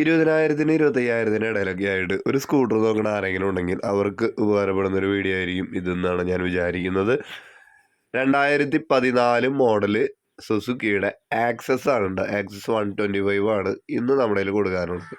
ഇരുപതിനായിരത്തിന് ഇരുപത്തയ്യായിരത്തിന് ഇടയിലൊക്കെ ആയിട്ട് ഒരു സ്കൂട്ടർ നോക്കണ ആരെങ്കിലും ഉണ്ടെങ്കിൽ അവർക്ക് ഉപകാരപ്പെടുന്ന ഒരു വീഡിയോ ആയിരിക്കും ഇതെന്നാണ് ഞാൻ വിചാരിക്കുന്നത്. രണ്ടായിരത്തി പതിനാല് മോഡൽ സുസുക്കിയുടെ ആക്സസ് ആണ് ആക്സസ് വൺ ട്വന്റി ഫൈവ് ആണ് ഇന്ന് നമ്മുടെ കയ്യിൽ കൊടുക്കാനുള്ളത്.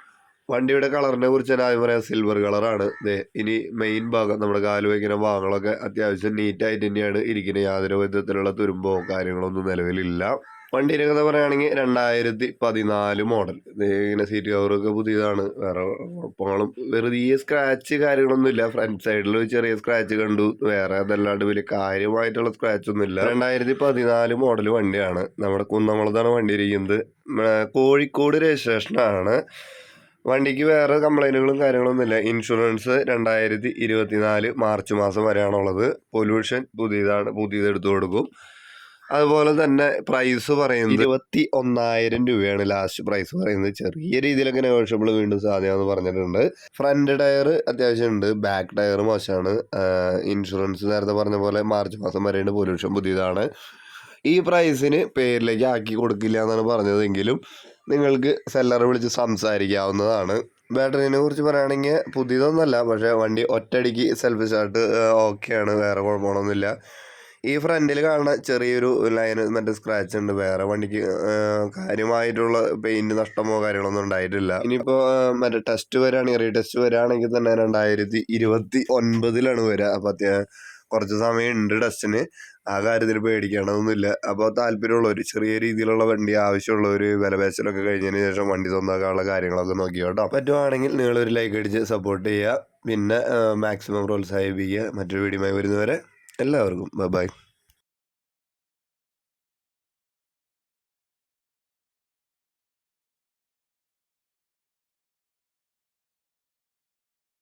വണ്ടിയുടെ കളറിനെ കുറിച്ച് ഞാൻ ആദ്യം പറയാം. സിൽവർ കളറാണ് ദേ ഇനി മെയിൻ ഭാഗം നമ്മുടെ കാൽ വയ്ക്കുന്ന ഭാഗങ്ങളൊക്കെ അത്യാവശ്യം നീറ്റായിട്ട് തന്നെയാണ് ഇരിക്കുന്നത്. യാതൊരു വിധത്തിലുള്ള തുരുമ്പോ കാര്യങ്ങളൊന്നും നിലവിലില്ല. വണ്ടീന്റെ കഥ പറയുകയാണെങ്കിൽ രണ്ടായിരത്തി പതിനാല് മോഡൽ ഇങ്ങനെ സീറ്റ് കവറൊക്കെ പുതിയതാണ്. വേറെ കുഴപ്പങ്ങളും വെറുതെ സ്ക്രാച്ച് കാര്യങ്ങളൊന്നും ഇല്ല. ഫ്രണ്ട് സൈഡിൽ ചെറിയ സ്ക്രാച്ച് കണ്ടു. വേറെ അതല്ലാണ്ട് വലിയ കാര്യമായിട്ടുള്ള സ്ക്രാച്ച് ഒന്നും ഇല്ല. രണ്ടായിരത്തി പതിനാല് മോഡൽ വണ്ടിയാണ്. നമ്മുടെ കുന്നംകുളത്താണ് വണ്ടി ഇരിക്കുന്നത്. കോഴിക്കോട് രജിസ്ട്രേഷനാണ് വണ്ടിക്ക് വേറെ കംപ്ലൈന്റുകളും കാര്യങ്ങളൊന്നുമില്ല ഇൻഷുറൻസ് രണ്ടായിരത്തി ഇരുപത്തിനാല് മാർച്ച് മാസം വരെയാണുള്ളത്. പൊല്യൂഷൻ പുതിയതാണ് പുതിയത് എടുത്തു കൊടുക്കും. അതുപോലെ തന്നെ പ്രൈസ് പറയുന്നത് ഇരുപത്തി ഒന്നായിരം രൂപയാണ് ലാസ്റ്റ് പ്രൈസ് പറയുന്നത്. ചെറിയ രീതിയിലൊക്കെ നെഗോഷ്യബിൾ വീണ്ടും സാധ്യമാണെന്ന് പറഞ്ഞിട്ടുണ്ട്. ഫ്രണ്ട് ടയർ അത്യാവശ്യം ഉണ്ട്. ബാക്ക് ടയർ മോശമാണ്. ഇൻഷുറൻസ് നേരത്തെ പറഞ്ഞ പോലെ മാർച്ച് മാസം വരെയുണ്ട് പൊല്യൂഷൻ പുതിയതാണ്. ഈ പ്രൈസിന് പേരിലേക്ക് ആക്കി കൊടുക്കില്ല എന്നാണ് പറഞ്ഞതെങ്കിലും നിങ്ങൾക്ക് സെല്ലറെ വിളിച്ച് സംസാരിക്കാവുന്നതാണ്. ബാറ്ററിനെ കുറിച്ച് പറയുകയാണെങ്കിൽ പുതിയതൊന്നുമല്ല പക്ഷേ വണ്ടി ഒറ്റയടിക്ക് സെൽഫ് സ്റ്റാർട്ട് ഓക്കെയാണ് വേറെ കുഴപ്പമൊന്നുമില്ല ഈ ഫ്രണ്ടിൽ കാണുന്ന ചെറിയൊരു ലൈന് മറ്റേ സ്ക്രാച്ച് ഉണ്ട്. വേറെ വണ്ടിക്ക് കാര്യമായിട്ടുള്ള പെയിന്റ് നഷ്ടമോ കാര്യങ്ങളൊന്നും ഉണ്ടായിട്ടില്ല. ഇനിയിപ്പോൾ മറ്റേ ടെസ്റ്റ് വരികയാണെങ്കിൽ റീ ടെസ്റ്റ് വരികയാണെങ്കിൽ തന്നെ രണ്ടായിരത്തി ഇരുപത്തി ഒൻപതിലാണ് വരിക അപ്പോൾ കുറച്ച് സമയം ഉണ്ട് ടെസ്റ്റിന് ആ കാര്യത്തിൽ പേടിക്കേണ്ടതൊന്നുമില്ല. അപ്പോൾ താല്പര്യമുള്ളവർ ചെറിയ രീതിയിലുള്ള വണ്ടി ആവശ്യമുള്ളവർ വിലപേശലൊക്കെ കഴിഞ്ഞതിന് ശേഷം വണ്ടി സ്വന്തമാക്കാനുള്ള കാര്യങ്ങളൊക്കെ നോക്കി കേട്ടോ. പറ്റുവാണെങ്കിൽ നിങ്ങളൊരു ലൈക്ക് അടിച്ച് സപ്പോർട്ട് ചെയ്യുക പിന്നെ മാക്സിമം പ്രോത്സാഹിപ്പിക്കുക. മറ്റൊരു വീഡിയോയുമായി വരുന്നവരെ എല്ലാവർക്കും ബൈ